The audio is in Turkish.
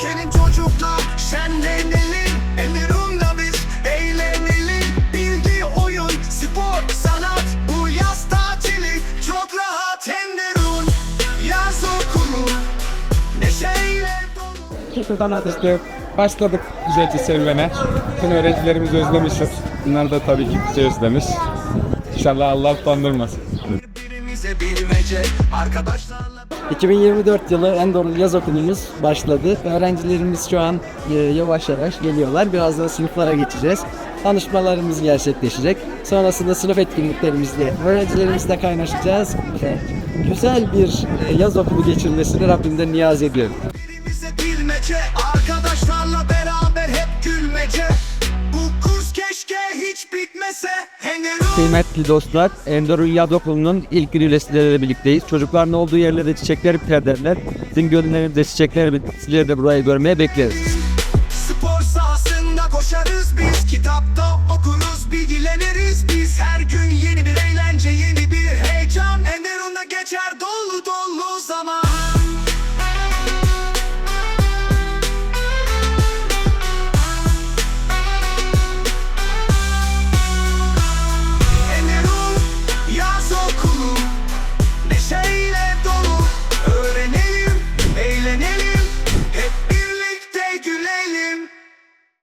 Gelin çocuklar şenlenelim Enderun'da biz eğlenelim Bilgi, oyun, spor, sanat Bu yaz tatili çok rahat Enderun Yaz okulu Neşeyle dolu Tekrardan ateşte başladık güzelce serüvene. Bütün öğrencilerimizi özlemişiz. Bunlar da tabii ki bizi özlemiş. İnşallah Allah utandırmasın. Bilmece Arkadaşlarla 2024 yılı Endorlu Yaz Okulumuz başladı. Öğrencilerimiz şu an e, yavaş yavaş geliyorlar. Birazdan sınıflara geçeceğiz. Tanışmalarımız gerçekleşecek. Sonrasında sınıf etkinliklerimizle öğrencilerimizle kaynaşacağız. Ve Güzel bir e, yaz okulu geçirmesini Rabbimden niyaz ediyorum. Bilmece Arkadaşlarla beraber hep gülmece Kıymetli dostlar, Endorun Yaz Okulu'nun ilk gün üyeleriyle birlikteyiz. Çocukların olduğu yerlerde çiçekler perderler. Sizin gönüllerinizde çiçekler sizleri de burayı görmeye bekleriz. Spor sahasında koşarız biz Kitapta okuruz bilgileniriz biz Her gün yeni bir eğlence yeni bir heyecan Enderun'da geçer